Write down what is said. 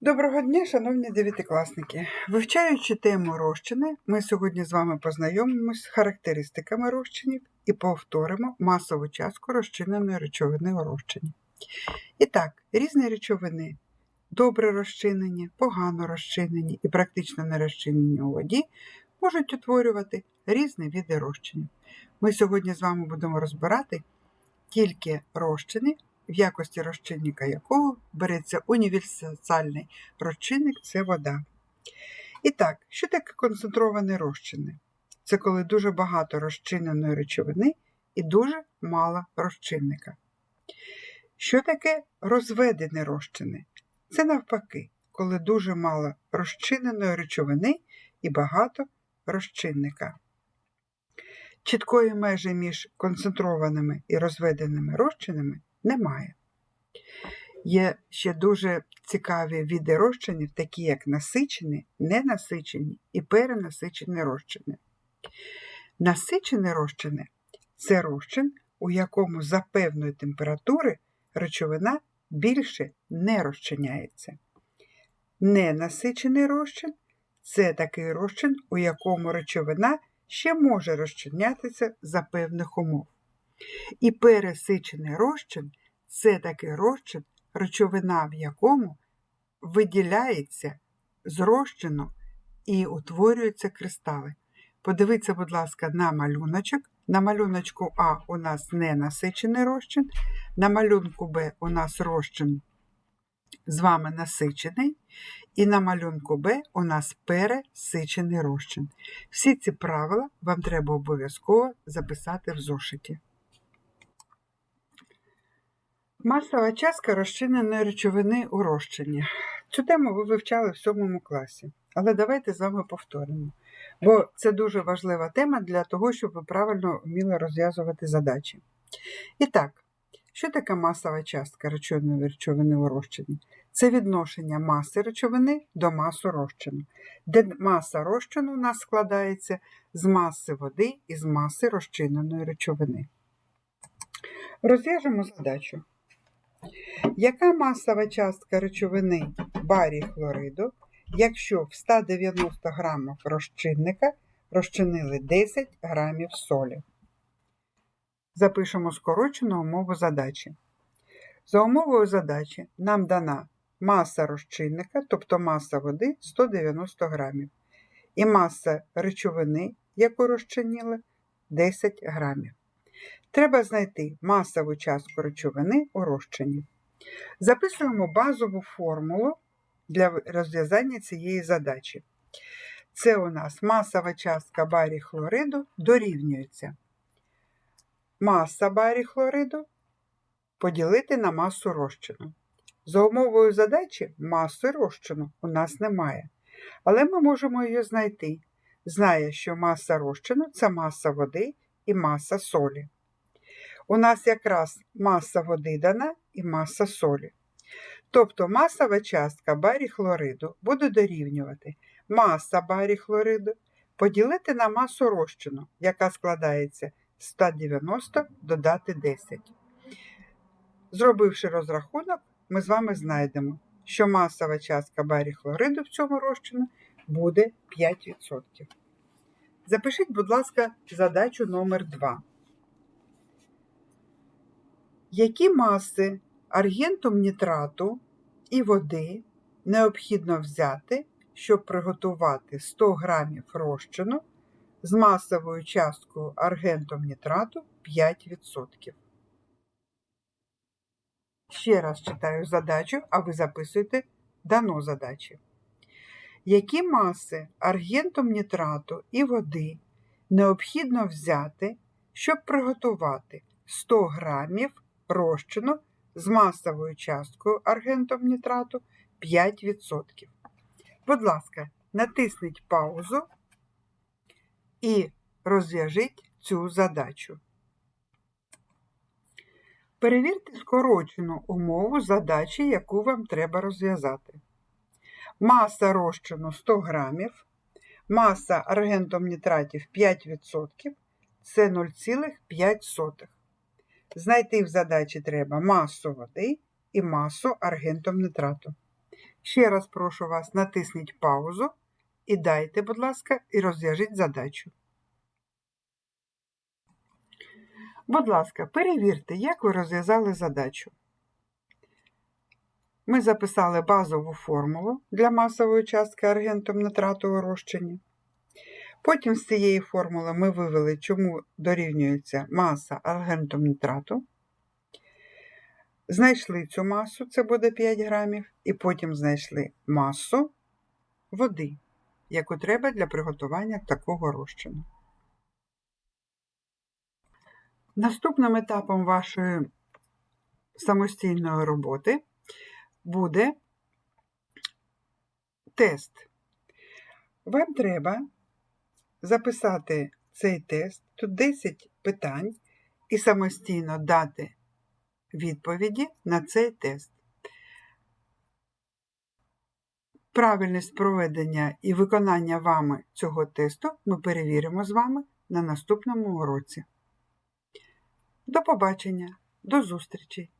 Доброго дня, шановні дев'ятикласники! Вивчаючи тему розчини, ми сьогодні з вами познайомимось з характеристиками розчинів і повторимо масову частку розчиненої речовини у розчині. І так, різні речовини добре розчинені, погано розчинені і практично не розчинені у воді можуть утворювати різні види розчинів. Ми сьогодні з вами будемо розбирати тільки розчини, в якості розчинника якого береться універсальний розчинник це вода. І так, що таке концентровані розчини? Це коли дуже багато розчиненої речовини і дуже мало розчинника. Що таке розведені розчини? Це навпаки, коли дуже мало розчиненої речовини і багато розчинника. Чіткої межі між концентрованими і розведеними розчинами немає. Є ще дуже цікаві види розчинів, такі як насичені, ненасичені і перенасичені розчини. Насичені розчини це розчин, у якому за певної температури речовина більше не розчиняється. Ненасичений розчин це такий розчин, у якому речовина ще може розчинятися за певних умов. І пересичений розчин це такий розчин, речовина в якому виділяється з розчину і утворюються кристали. Подивіться, будь ласка, на малюночок. На малюночку А у нас ненасичений розчин, на малюнку Б у нас розчин з вами насичений, і на малюнку Б у нас пересичений розчин. Всі ці правила вам треба обов'язково записати в зошиті. Масова частка розчиненої речовини у розчині. Цю тему ви вивчали в сьомому класі, але давайте з вами повторимо. Бо це дуже важлива тема для того, щоб ви правильно вміли розв'язувати задачі. І так, що таке масова частка речовної речовини у розчині? Це відношення маси речовини до маси розчину, де маса розчину у нас складається з маси води і з маси розчиненої речовини. Розв'яжемо задачу. Яка масова частка речовини барій хлориду, якщо в 190 грамах розчинника розчинили 10 грамів солі? Запишемо скорочену умову задачі. За умовою задачі нам дана маса розчинника, тобто маса води 190 грамів, і маса речовини, яку розчинили, 10 грамів. Треба знайти масову частку речовини у розчині. Записуємо базову формулу для розв'язання цієї задачі. Це у нас масова частка барій хлориду дорівнюється. Маса барій хлориду поділити на масу розчину. За умовою задачі маси розчину у нас немає, але ми можемо її знайти, знає, що маса розчину це маса води і маса солі. У нас якраз маса води дана і маса солі. Тобто масова частка барій хлориду буде дорівнювати маса барій хлориду поділити на масу розчину, яка складається 190 додати 10. Зробивши розрахунок, ми з вами знайдемо, що масова частка барій хлориду в цьому розчину буде 5%. Запишіть, будь ласка, задачу номер 2. Які маси аргентум нітрату і води необхідно взяти, щоб приготувати 100 грамів розчину з масовою часткою аргентум нітрату 5%? Ще раз читаю задачу, а ви записуєте дано задачі. Які маси аргентум нітрату і води необхідно взяти, щоб приготувати 100 грамів розчину з масовою часткою аргентом нітрату 5%. Будь ласка, натисніть паузу і розв'яжіть цю задачу. Перевірте скорочену умову задачі, яку вам треба розв'язати. Маса розчину 100 грамів, маса аргентом нітратів 5% це 0,5. Знайти в задачі треба масу води і масу аргентом нітрату. Ще раз прошу вас, натисніть паузу і дайте, будь ласка, і розв'яжіть задачу. Будь ласка, перевірте, як ви розв'язали задачу. Ми записали базову формулу для масової частки аргентом нитрату у розчині. Потім з цієї формули ми вивели, чому дорівнюється маса аргентом нитрату. Знайшли цю масу, це буде 5 грамів, і потім знайшли масу води, яку треба для приготування такого розчину. Наступним етапом вашої самостійної роботи буде тест. Вам треба записати цей тест, тут 10 питань, і самостійно дати відповіді на цей тест. Правильність проведення і виконання вами цього тесту ми перевіримо з вами на наступному уроці. До побачення, до зустрічі!